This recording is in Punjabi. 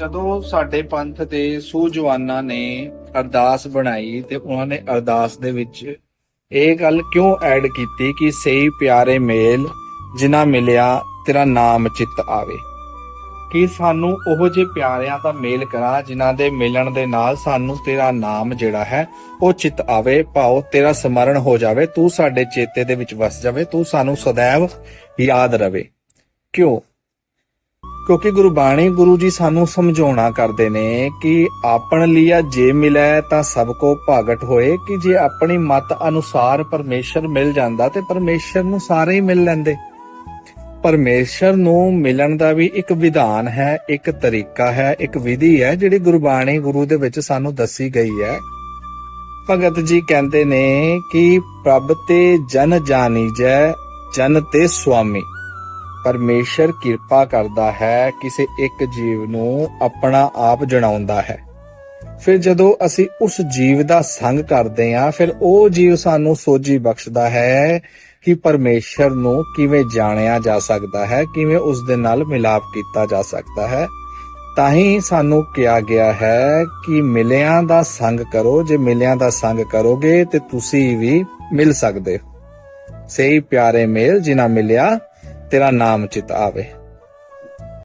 ਜਦੋਂ ਸਾਡੇ ਪੰਥ ਦੇ ਸੂਝਵਾਨਾਂ ਨੇ ਅਰਦਾਸ ਬਣਾਈ ਤੇ ਉਹਨਾਂ ਨੇ ਅਰਦਾਸ ਦੇ ਵਿੱਚ ਇਹ ਗੱਲ ਕਿਉਂ ਐਡ ਕੀਤੀ ਕਿ ਸਹੀ ਪਿਆਰੇ ਮੇਲ ਜਿਨ੍ਹਾਂ ਮਿਲਿਆ, ਤੇਰਾ ਨਾਮ ਚਿੱਤ ਆਵੇ। ਕਿ ਸਾਨੂੰ ਉਹ ਜੇ ਪਿਆਰਿਆਂ ਦਾ ਮੇਲ ਕਰਾ ਜਿਨ੍ਹਾਂ ਦੇ ਮਿਲਣ ਦੇ ਨਾਲ ਸਾਨੂੰ ਤੇਰਾ ਨਾਮ ਜਿਹੜਾ ਹੈ, ਉਹ ਚਿੱਤ ਆਵੇ। ਭਾਉ, ਤੇਰਾ ਸਮਰਨ ਹੋ ਜਾਵੇ, ਤੂੰ ਸਾਡੇ ਚੇਤੇ ਦੇ ਵਿੱਚ ਵਸ ਜਾਵੇ, ਤੂੰ ਸਾਨੂੰ ਸदैव ਯਾਦ ਰਵੇ। ਕਿਉਂ? ਕਿਉਂਕਿ ਗੁਰਬਾਣੀ ਗੁਰੂ ਜੀ ਸਾਨੂੰ ਸਮਝਾਉਣਾ ਕਰਦੇ ਨੇ ਕਿ ਆਪਣ ਲਿਆ ਜੇ ਮਿਲੈ ਤਾਂ ਸਭ ਕੋ ਭਾਗਟ ਹੋਏ, ਕਿ ਜੇ ਆਪਣੀ ਮਤ ਅਨੁਸਾਰ ਪਰਮੇਸ਼ਰ ਮਿਲ ਜਾਂਦਾ ਤੇ ਪਰਮੇਸ਼ਰ ਨੂੰ ਸਾਰੇ ਹੀ ਮਿਲ ਲੈਂਦੇ। ਪਰਮੇਸ਼ਰ ਨੂੰ ਮਿਲਣ ਦਾ ਵੀ ਇੱਕ ਵਿਧਾਨ ਹੈ, ਇੱਕ ਤਰੀਕਾ ਹੈ, ਇੱਕ ਵਿਧੀ ਹੈ, ਜਿਹੜੀ ਗੁਰਬਾਣੀ ਗੁਰੂ ਦੇ ਵਿੱਚ ਸਾਨੂੰ ਦੱਸੀ ਗਈ ਹੈ। ਭਗਤ ਜੀ ਕਹਿੰਦੇ ਨੇ ਕਿ ਪ੍ਰਭ ਤੇ ਜਨ ਜਾਣੀ ਜੈ, ਜਨ ਤੇ ਸੁਆਮੀ। ਪਰਮੇਸ਼ਰ ਕਿਰਪਾ ਕਰਦਾ ਹੈ, ਕਿਸੇ ਇੱਕ ਜੀਵ ਨੂੰ ਆਪਣਾ ਆਪ ਜਣਾਉਂਦਾ ਹੈ। ਫਿਰ ਜਦੋਂ ਅਸੀਂ ਉਸ ਜੀਵ ਦਾ ਸੰਗ ਕਰਦੇ ਹਾਂ, ਫਿਰ ਉਹ ਜੀਵ ਸਾਨੂੰ ਸੋਝੀ ਬਖਸ਼ਦਾ ਹੈ ਕਿ ਪਰਮੇਸ਼ਰ ਨੂੰ ਕਿਵੇਂ ਜਾਣਿਆ ਜਾ ਸਕਦਾ ਹੈ, ਕਿਵੇਂ ਉਸ ਦੇ ਨਾਲ ਮਿਲਾਪ ਕੀਤਾ ਜਾ ਸਕਦਾ ਹੈ। ਤਾਂ ਹੀ ਸਾਨੂੰ ਕਿਹਾ ਗਿਆ ਹੈ ਕਿ ਮਿਲਿਆਂ ਦਾ ਸੰਗ ਕਰੋ, ਜੇ ਮਿਲਿਆਂ ਦਾ ਸੰਗ ਕਰੋਗੇ ਤੇ ਤੁਸੀਂ ਵੀ ਮਿਲ ਸਕਦੇ ਹੋ। ਸਹੀ ਪਿਆਰੇ ਮੇਲ, ਜਿਨ੍ਹਾਂ ਮਿਲਿਆ ਤੇਰਾ ਨਾਮ ਚਿਤ ਆਵੇ।